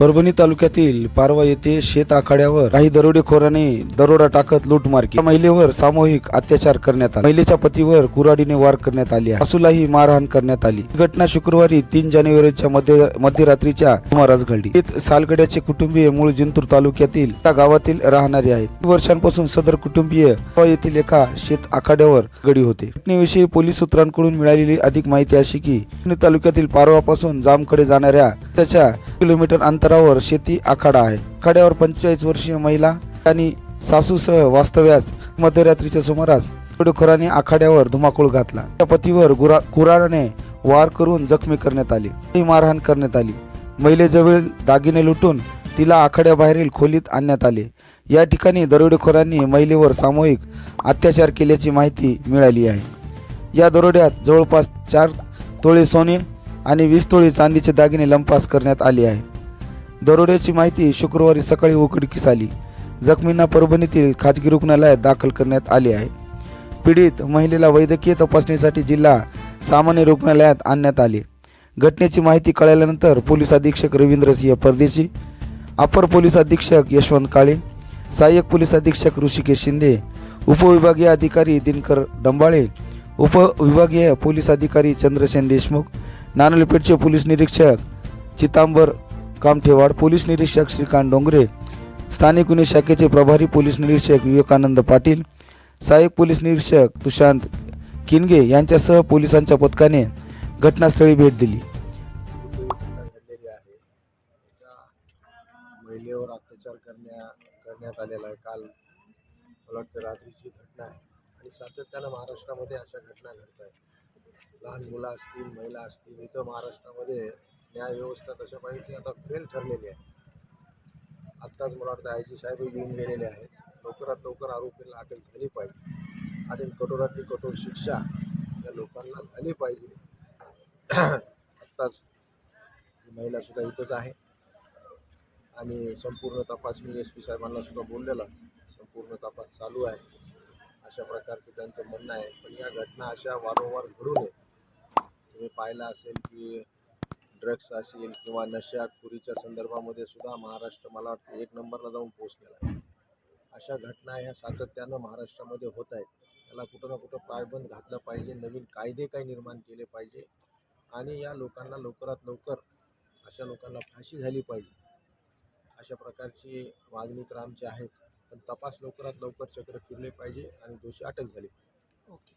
परभणी तालुक्यातील पारवा येथे शेत आखाड्यावर काही दरोडेखोराने दरोडा टाकत लूटमार केली. महिलेवर सामूहिक अत्याचार करण्यात आला. महिलेच्या पतीवर कुराडीने वार करण्यात आली आहे. सासूलाही मारहाण करण्यात आली. ही घटना शुक्रवारी तीन जानेवारीच्या मध्य मध्यरात्रीच्या सुमारास घडली. सालगड्याचे कुटुंबीय मूळ जिंतूर तालुक्यातील त्या गावातील राहणारे आहेत. वर्षांपासून सदर कुटुंबीय येथील एका शेत आखाड्यावर गडी होते. घटनेविषयी पोलीस सूत्रांकडून मिळालेली अधिक माहिती अशी की तालुक्यातील पारवापासून जामकडे जाणाऱ्या त्याच्या किलोमीटर अंतर अंतरावर शेती आखाडा आहे. आखाड्यावर पंचेचाळीस वर्षीय महिला आणि सासूसह वास्तव्यास मध्यरात्रीच्या सुमारास दरोडेखोरांनी आखाड्यावर धुमाकूळ घातला. त्या पतीवर गुरा कुराडाने वार करून जखमी करण्यात आली मारहाण करण्यात आली. महिलेजवळ दागिने लुटून तिला आखाड्याबाहेरील खोलीत आणण्यात आले. या ठिकाणी दरोडेखोरांनी महिलेवर सामूहिक अत्याचार केल्याची माहिती मिळाली आहे. या दरोड्यात जवळपास चार तोळे सोने आणि वीस तोळे चांदीचे दागिने लंपास करण्यात आले आहे दरोड्याची माहिती शुक्रवारी सकाळी उघडकीस आली. जखमींना परभणीतील खाजगी रुग्णालयात दाखल करण्यात आले आहे. पीडित महिलेला वैद्यकीय तपासणीसाठी जिल्हा सामान्य रुग्णालयात आणण्यात आले. घटनेची माहिती कळाल्यानंतर पोलीस अधीक्षक रवींद्रसिंह परदेशी अपर पोलीस अधीक्षक यशवंत काळे सहाय्यक पोलीस अधीक्षक ऋषिकेश शिंदे उपविभागीय अधिकारी दिनकर डंबाळे उपविभागीय पोलीस अधिकारी चंद्रसेन देशमुख नानलपेठचे पोलीस निरीक्षक चितांबर कामठेवाड पोलीस निरीक्षक श्रीकांत डोंगरे स्थानिक गुन्हे शाखेचे प्रभारी पोलीस निरीक्षक विवेकानंद पाटील सहाय्यक पोलीस निरीक्षक तुशांत किनगे यांच्यासह पोलिसांच्या पथकाने घटनास्थळी भेट दिली. आहे महिलेवर अत्याचार करण्या करण्यात आलेला आहे. काल मला वाटतं रात्रीची घटना आहे. आणि सातत्यानं महाराष्ट्रामध्ये अशा घटना घडत आहेत लहान मुलं असतील महिला असतील इथं महाराष्ट्रामध्ये न्यायव्यवस्था तशा पाहिजे की आता फेल ठरलेली आहे. आत्ताच मला वाटतं आय जी साहेब येऊन गेलेले आहेत. लवकरात लवकर आरोपींना अटक झाली पाहिजे. आणि कठोरातली कठोर शिक्षा या लोकांना झाली पाहिजे. आत्ताच महिलासुद्धा इथंच आहे. आणि संपूर्ण तपास मी एस पी साहेबांना सुद्धा बोललेला. संपूर्ण तपास चालू आहे. अशा प्रकारचं त्यांचं म्हणणं आहे. पण या घटना अशा वारंवार घडू नये. तुम्ही पाहिलं असेल की ड्रग्स असेल किंवा नशाखोरीच्या संदर्भामध्ये सुद्धा महाराष्ट्र मला वाटतं एक नंबरला जाऊन पोहोचलेला आहे. अशा घटना ह्या सातत्यानं महाराष्ट्रामध्ये होत आहेत. त्याला कुठं ना कुठं पायबंद घातलं पाहिजे नवीन कायदे काही निर्माण केले पाहिजे आणि या लोकांना लवकरात लवकर अशा लोकांना फाशी झाली पाहिजे. अशा प्रकारची मागणी तर आमची आहेच पण तपास लवकरात लवकर चक्र फिरले पाहिजे आणि दोषी अटक झाली पाहिजे.